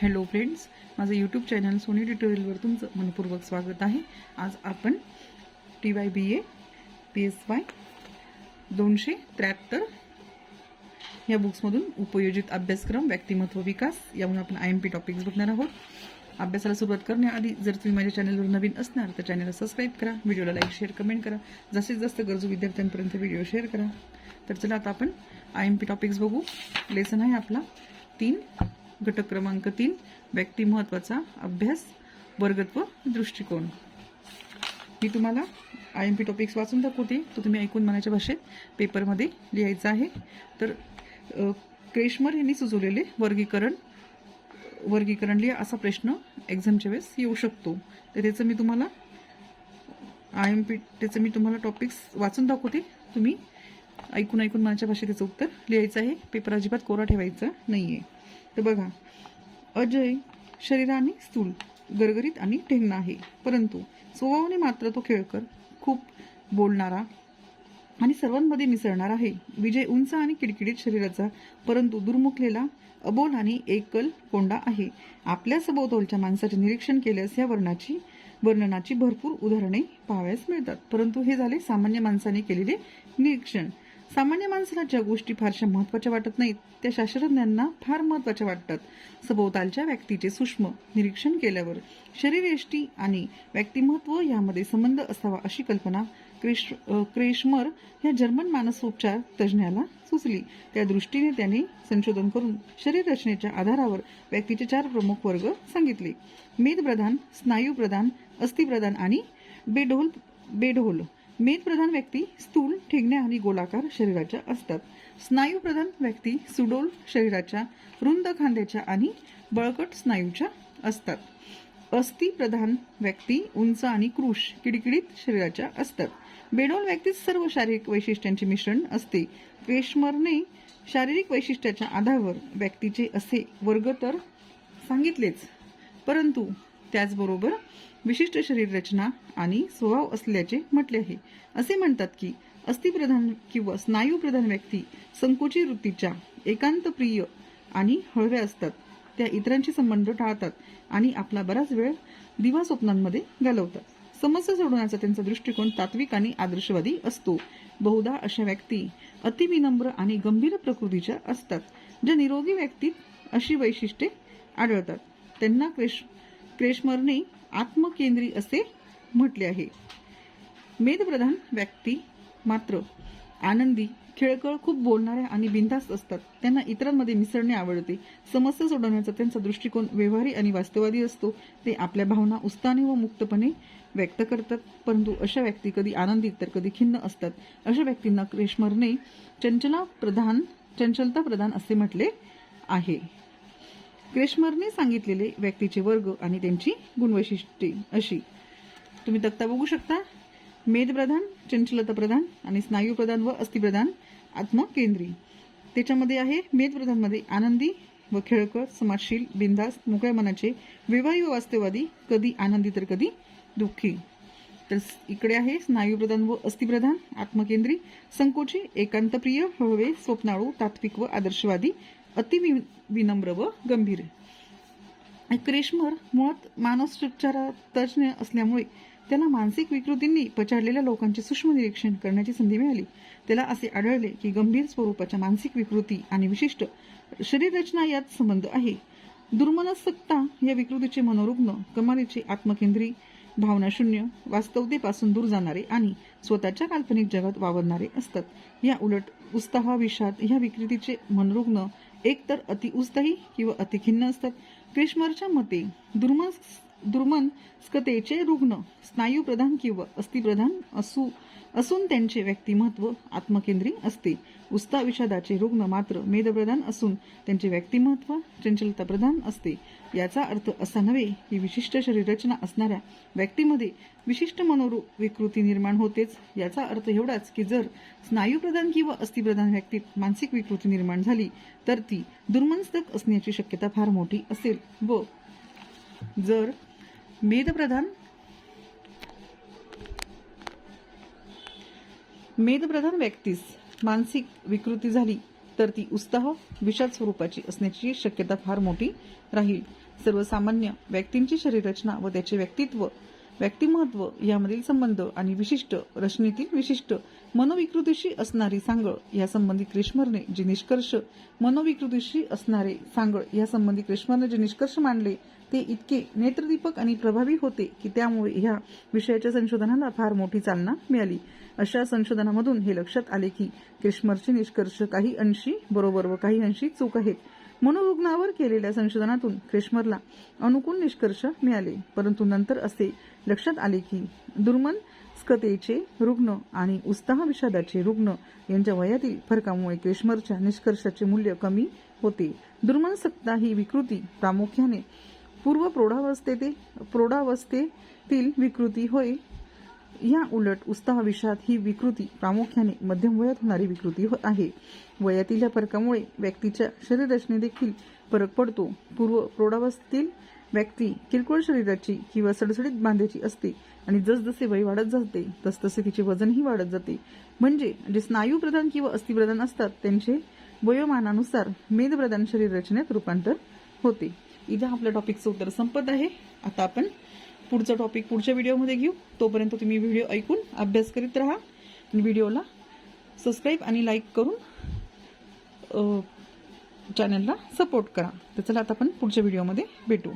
Hello friends माझं YouTube channel Soni ट्युटोरियलवर तुमचं मनपूर्वक स्वागत आहे. आज आपण T Y B A P S Y दोनशे त्र्याहत्तर या बुक्समधून उपयोजित अभ्यासक्रम व्यक्तिमत्व विकास यामुळे आपण आय एम पी टॉपिक्स बघणार आहोत. अभ्यासाला सुरुवात करण्याआधी जर तुम्ही माझ्या चॅनलवर नवीन असणार तर चॅनलला सबस्क्राईब करा व्हिडिओला लाईक शेअर कमेंट करा. जास्तीत जास्त गरजू विद्यार्थ्यांपर्यंत व्हिडिओ शेअर करा. तर चला आता आपण आय एम पी टॉपिक्स बघू. लेसन आहे आपला तीन. घटक क्रमांक तीन व्यक्तिमत्वाचा अभ्यास वर्गत्व दृष्टिकोन. मी तुम्हाला आय एम पी टॉपिक्स वाचून दाखवते. तो तुम्ही ऐकून मनाच्या भाषेत पेपरमध्ये लिहायचं आहे. तर क्रेशमर यांनी सुचवलेले वर्गीकरण वर्गीकरण लिहा असा प्रश्न एक्झामच्या वेळेस येऊ शकतो. तर त्याचं मी तुम्हाला आय एम पी त्याचं मी तुम्हाला टॉपिक्स वाचून दाखवते. तुम्ही ऐकून ऐकून मनाच्या भाषेत त्याचं उत्तर लिहायचं आहे. पेपर अजिबात कोरा ठेवायचा नाही आहे तर बघा अजय शरीराने स्थूल गरगरीत आणि ठेंगणा आहे. परंतु स्वभावाने मात्र तो खेळकर खूप बोलणारा आणि सर्वांमध्ये मिसळणार आहे. विजय उंच आणि किडकिडीत शरीराचा परंतु दुर्मुखलेला अबोल आणि एकल कोंडा आहे. आपल्या सभोवतोलच्या माणसाचे निरीक्षण केल्यास या वर्णाची वर्णनाची भरपूर उदाहरणे पाहावयास मिळतात. परंतु हे झाले सामान्य माणसाने केलेले निरीक्षण. सामान्य माणसाला ज्या गोष्टी फारशा महत्त्वाच्या वाटत नाहीत त्या शास्त्रज्ञांना फार महत्त्वाच्या वाटतात. सभोवतालच्या व्यक्तीचे सूक्ष्म निरीक्षण केल्यावर शरीरयष्टी आणि व्यक्तिमत्व यामध्ये संबंध असावा अशी कल्पना क्रेश क्रेशमर या जर्मन मानसोपचार तज्ज्ञाला सुचली. त्या दृष्टीने त्याने संशोधन करून शरीर रचनेच्या आधारावर व्यक्तीचे चार प्रमुख वर्ग सांगितले. मेदप्रधान स्नायूप्रधान अस्थिप्रधान आणि बेढोल बेढोल मेदप्रधान व्यक्ती स्थूल ठेंगण्या आणि गोलाकार शरीराच्या असतात. स्नायूप्रधान व्यक्ती सुडोल शरीराच्या रुंद खांद्याच्या आणि बळकट स्नायूच्या असतात. अस्थिप्रधान व्यक्ती उंच आणि क्रूश किडकिडीत शरीराच्या असतात. बेडोल व्यक्तीत सर्व शारीरिक वैशिष्ट्यांचे मिश्रण असते. पेशमरने शारीरिक वैशिष्ट्याच्या आधारावर व्यक्तीचे असे वर्ग तर सांगितलेच. परंतु त्याचबरोबर विशिष्ट शरीर रचना आणि स्वभाव असल्याचे म्हटले आहे. असे म्हणतात की अस्थिप्रधान किंवा स्नायूप्रधान व्यक्ती संकोची वृत्तीच्या एकांत प्रिय आणि हळव्या असतात. त्या इतरांशी संबंध टाळतात आणि आपला बराच वेळ दिवा स्वप्नांमध्ये घालवतात. समस्या सोडवण्याचा त्यांचा दृष्टिकोन तात्विक आणि आदर्शवादी असतो. बहुधा अशा व्यक्ती अतिविनम्र आणि गंभीर प्रकृतीच्या असतात ज्या निरोगी व्यक्तीत अशी वैशिष्ट्ये आढळतात. त्यांना क्रेश क्रेशमरने आत्मकेंद्री असे म्हटले आहे. मेदप्रधान व्यक्ती मात्र आनंदी खेळकळ खूप बोलणाऱ्या आणि बिनधास्त असतात. त्यांना इतरांमध्ये मिसळणे आवडते. समस्या सोडवण्याचा त्यांचा दृष्टिकोन व्यवहारी आणि वास्तववादी असतो. ते आपल्या भावना उत्साहाने व मुक्तपणे व्यक्त करतात. परंतु अशा व्यक्ती कधी आनंदित तर कधी खिन्न असतात. अशा व्यक्तींना क्रेशमरने चंचला प्रधान चंचलता प्रधान असे म्हटले आहे. क्रेशमरने सांगितलेले व्यक्तीचे वर्ग आणि त्यांची गुणवैशिष्ट्ये अशी. तुम्ही तक्ता बघू शकता. मेदप्रधान चंचलता प्रधान आणि स्नायूप्रधान व अस्थिप्रधान आत्मकेंद्री. त्याच्यामध्ये आहे मेदप्रधानमध्ये आनंदी व खेळकर समाजशील बिंदास मोकळ्या मनाचे विवाही व वास्तववादी कधी आनंदी तर कधी दुःखी. तर इकडे आहे स्नायूप्रधान व अस्थिप्रधान आत्मकेंद्री. संकोची एकांतप्रिय हळवे स्वप्नाळू तात्विक व आदर्शवादी अति वि- विनम्र व गंभीर. क्रेशमर मुळात मानसोपचार तज्ज्ञ असल्यामुळे त्याला मानसिक विकृतींनी पछाडलेल्या लोकांचे सूक्ष्म निरीक्षण करण्याची संधी मिळाली. त्याला असे आढळले की गंभीर स्वरूपाच्या मानसिक विकृती आणि विशिष्ट शरीररचना यात संबंध आहे. दुर्मनस्कता या विकृतीचे मनोरुग्ण कमालीचे आत्मकेंद्री भावनाशून्य वास्तवतेपासून दूर जाणारे आणि स्वतःच्या काल्पनिक जगात वावरणारे असतात. या उलट उत्साह विषाद ह्या विकृतीचे मनोरुग्ण एकतर अति उत्साही किंवा अति खिन्न असतात. क्रिश्मरच्या मते दुर्मस दुर्मनस्कतेचे रुग्ण स्नायूप्रधान किंवा अस्थिप्रधान असू असून त्यांचे व्यक्तिमत्व आत्मकेंद्री असते. उस्ता विषादाचे रुग्ण मात्र मेदप्रधान असून त्यांचे व्यक्तिमत्व चंचलता प्रधान असते. याचा अर्थ असा नव्हे की विशिष्ट शरीररचना असणाऱ्या व्यक्तीमध्ये विशिष्ट मनोरू विकृती निर्माण होतेच. याचा अर्थ एवढाच की जर स्नायूप्रधान किंवा अस्थिप्रधान व्यक्तीत मानसिक विकृती निर्माण झाली तर ती दुर्मनस्तक असण्याची शक्यता फार मोठी असेल व जर मेदप्रधान मेदप्रधान व्यक्तीस मानसिक विकृती झाली तर ती उत्साह विषाद स्वरूपाची असण्याची शक्यता फार मोठी राहील. सर्वसामान्य व्यक्तींची शरीररचना व त्याचे व्यक्तित्व व्यक्तिमत्व यामधील संबंध आणि विशिष्ट रचनेतील विशिष्ट मनोविकृतीशी असणारी सांगळ यासंबंधी क्रिश्मरने जे निष्कर्ष मनोविकृतीशी असणारे सांगळ या संबंधी क्रिश्मरने जे निष्कर्ष मांडले ते इतके नेत्रदीपक आणि प्रभावी होते की त्यामुळे ह्या विषयाच्या संशोधनाला फार मोठी चालना मिळाली. अशा संशोधनामधून हे लक्षात आले की क्रिश्मरचे निष्कर्ष काही अंशी बरोबर व काही अंशी चूक आहेत. मनोरुग्णावर केलेल्या संशोधनातून क्रिश्मरला अनुकूल निष्कर्ष मिळाले परंतु नंतर असे लक्षात आले की दुर्मनस्कतेचे रुग्ण आणि उत्साह विषादाचे रुग्ण यांच्या वयातील फरकामुळे क्रिश्मरच्या निष्कर्षाचे मूल्य कमी होते. दुर्मनस्कता ही विकृती प्रामुख्याने पूर्व प्रौढावस्थेतील प्रौढावस्थेतील विकृती होय. या उलट उत्साह विषाद ही विकृती प्रामुख्याने मध्यम वयात होणारी विकृती हो- आहे. वयातील या फरकामुळे व्यक्तीच्या शरीररचने देखील फरक पडतो. पूर्व प्रौढावस्थेतील व्यक्ती किरकोळ शरीराची किंवा सडसडीत बांध्याची असते आणि जसजसे वय वाढत जाते तसतसे तिचे वजनही वाढत जाते. म्हणजे जे स्नायूप्रधान किंवा अस्थिप्रधान असतात त्यांचे वयोमानानुसार मेदप्रधान शरीर रचनेत रूपांतर होते. इथं आपल्या टॉपिकचं उत्तर संपत आहे. आता आपण पुढचा टॉपिक पुढच्या व्हिडिओमध्ये घेऊ. तोपर्यंत तुम्ही व्हिडिओ ऐकून अभ्यास करीत राहा. आणि व्हिडिओला सबस्क्राईब आणि लाईक करून चॅनलला सपोर्ट करा. तर चला आता आपण पुढच्या व्हिडिओमध्ये भेटू.